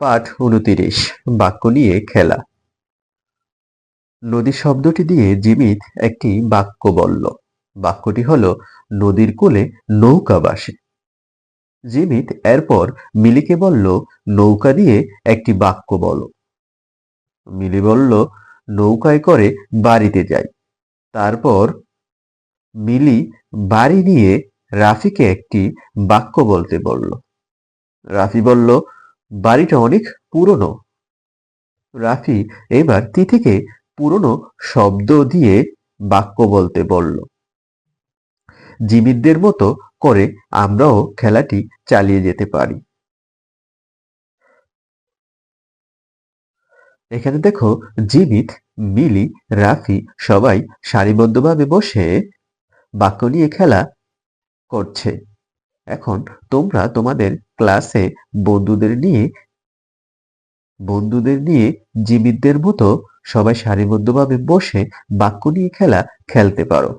পাঠ উনতিরিশ, বাক্য নিয়ে খেলা। নদী শব্দটি দিয়ে জিমিত একটি বাক্য বলল। বাক্যটি হল, নদীর কোলে নৌকা বাসে জিমিত এরপর মিলিকে বলল, নৌকা দিয়ে একটি বাক্য বলো। মিলি বলল, নৌকায় করে বাড়িতে যাই। তারপর মিলি বাড়ি নিয়ে রাফিকে একটি বাক্য বলতে বলল। রাফি বলল বাড়িটা অনেক পুরনো। রাফি এবার তিথিকে পুরনো শব্দ দিয়ে বাক্য বলতে বলল জীবিতদের মতো করে আমরাও খেলাটি চালিয়ে যেতে পারি। এখানে দেখো জিমিত, মিলি, রাফি সবাই সারিবদ্ধভাবে বসে বাক্য নিয়ে খেলা করছে। এখন তোমরা তোমাদের ক্লাসে বন্ধুদের নিয়ে বন্ধুদের নিয়ে জীবিতদের মতো সবাই সারিবদ্ধভাবে বসে বাক্য নিয়ে খেলা খেলতে পারো।